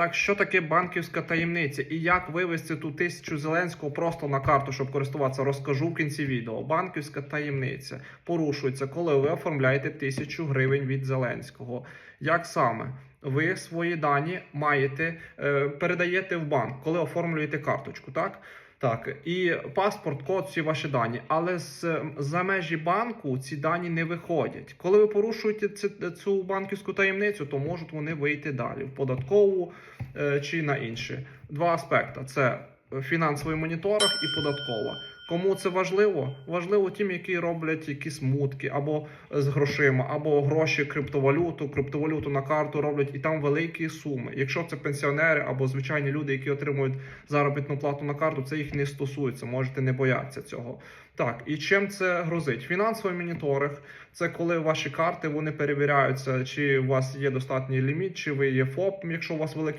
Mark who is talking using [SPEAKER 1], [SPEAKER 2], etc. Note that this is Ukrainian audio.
[SPEAKER 1] Так, що таке банківська таємниця і як вивести ту тисячу Зеленського просто на карту, щоб користуватися, розкажу в кінці відео. Банківська таємниця порушується, коли ви оформляєте тисячу гривень від Зеленського. Як саме? Ви свої дані маєте е, передаєте в банк, коли оформлюєте карточку, так? Так, і паспорт, код, всі ваші дані. Але з за межі банку ці дані не виходять. Коли ви порушуєте ці- цю банківську таємницю, то можуть вони вийти далі в податкову е, чи на інші. Два аспекти: це фінансовий моніторинг і податкова. Кому це важливо? Важливо тим, які роблять якісь мутки або з грошима, або гроші, криптовалюту, криптовалюту на карту роблять і там великі суми. Якщо це пенсіонери або звичайні люди, які отримують заробітну плату на карту, це їх не стосується. Можете не боятися цього. Так, і чим це грозить? Фінансовий моніторинг це коли ваші карти вони перевіряються, чи у вас є достатній ліміт, чи ви є ФОП, якщо у вас великий